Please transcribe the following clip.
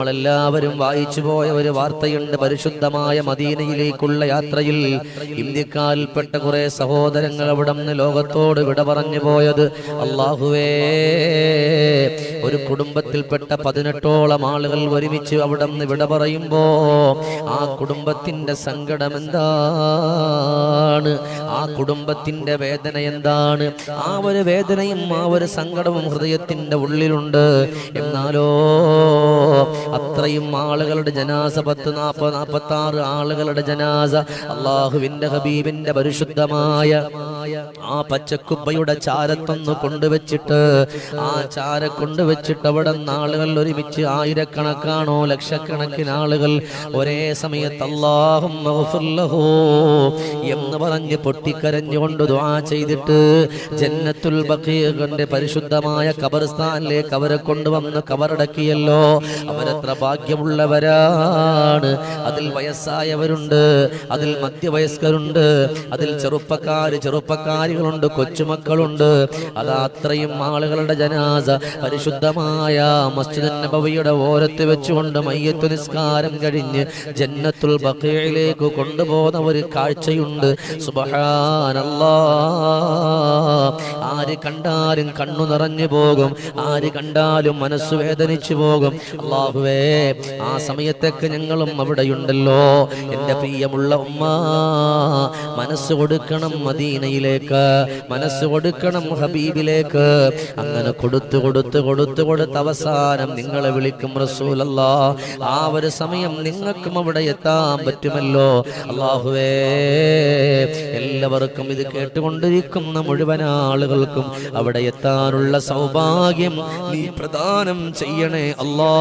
നമ്മളെല്ലാവരും വായിച്ചു പോയ ഒരു വാർത്തയുണ്ട് പരിശുദ്ധമായ മദീനയിലേക്കുള്ള യാത്രയിൽ. ഇന്ത്യക്കാരിൽപ്പെട്ട കുറെ സഹോദരങ്ങൾ അവിടെ നിന്ന് ലോകത്തോട് വിട പറഞ്ഞു പോയത്. അള്ളാഹുവേ ഒരു കുടുംബത്തിൽപ്പെട്ട പതിനെട്ടോളം ആളുകൾ ഒരുമിച്ച് അവിടെ നിന്ന് വിട പറയുമ്പോ ആ കുടുംബത്തിന്റെ സങ്കടം എന്താണ്? ആ കുടുംബത്തിന്റെ വേദന എന്താണ്? ആ ഒരു വേദനയും ആ ഒരു സങ്കടവും ഹൃദയത്തിന്റെ ഉള്ളിലുണ്ട്. എന്നാലോ അത്രയും ആളുകളുടെ ജനാസ പത്ത് നാൽപ്പത് നാൽപ്പത്തി ആറ് ആളുകളുടെ ജനാസ അള്ളാഹുവിന്റെ ഹബീബിന്റെ പരിശുദ്ധമായ ആ പച്ചക്കുപ്പയുടെ ചാരത്തൊന്ന് കൊണ്ടുവച്ചിട്ട് ആ ചാര കൊണ്ടുവച്ചിട്ട് അവിടെ ആളുകൾ ഒരുമിച്ച് ആയിരക്കണക്കാണോ ലക്ഷക്കണക്കിന് ആളുകൾ. ഒരേ സമയത്ത് അള്ളാഹും എന്ന് പറഞ്ഞ് പൊട്ടിക്കരഞ്ഞുകൊണ്ട് ദ്വാ ചെയ്തിട്ട് ജന്നത്തുൽ ബക്കീറിന്റെ പരിശുദ്ധമായ കബർസ്ഥാനിലേക്ക് അവരെ കൊണ്ടുവന്ന് കബറടക്കിയല്ലോ. അവരത്ര ഭാഗ്യമുള്ളവരാണ്. അതിൽ വയസ്സായവരുണ്ട് അതിൽ മധ്യവയസ്കരുണ്ട് അതിൽ ചെറുപ്പക്കാര് ചെറുപ്പക്കാരികളുണ്ട് കൊച്ചുമക്കളുണ്ട്. അത് അത്രയും ആളുകളുടെ ജനാസ. പരിശുദ്ധമായ മസ്ജിദ് നബവിയുടെ ഓരത്ത് വെച്ചുകൊണ്ട് മയ്യത്തു നിസ്കാരം കഴിഞ്ഞ് ജന്നത്തുൽ ബഖീയിലേക്ക് കൊണ്ടുപോകുന്ന ഒരു കാഴ്ചയുണ്ട്. സുബ്ഹാനല്ലാ. കണ്ടാലും കണ്ണു നിറഞ്ഞു പോകും. ആര് കണ്ടാലും മനസ്സ് വേദനിച്ചു പോകും. അള്ളാഹുവേ ആ സമയത്തൊക്കെ ഞങ്ങളും അവിടെയുണ്ടല്ലോ. എന്റെ പ്രിയമുള്ള ഉമ്മ മനസ്സ് കൊടുക്കണം മദീനയിലേക്ക് മനസ്സ് കൊടുക്കണം ഹബീബിലേക്ക്. അങ്ങനെ കൊടുത്തു കൊടുത്തു കൊടുത്തു കൊടുത്ത് അവസാനം നിങ്ങളെ വിളിക്കും റസൂലല്ല ആ ഒരു സമയം നിങ്ങൾക്കും അവിടെ എത്താൻ പറ്റുമല്ലോ. അള്ളാഹുവേ എല്ലാവർക്കും ഇത് കേട്ടുകൊണ്ടിരിക്കുന്ന മുഴുവൻ ആളുകൾക്കും. അവിടെ എത്താനുള്ള സൗഭാഗ്യം നീ പ്രദാനം ചെയ്യണേ അല്ലാ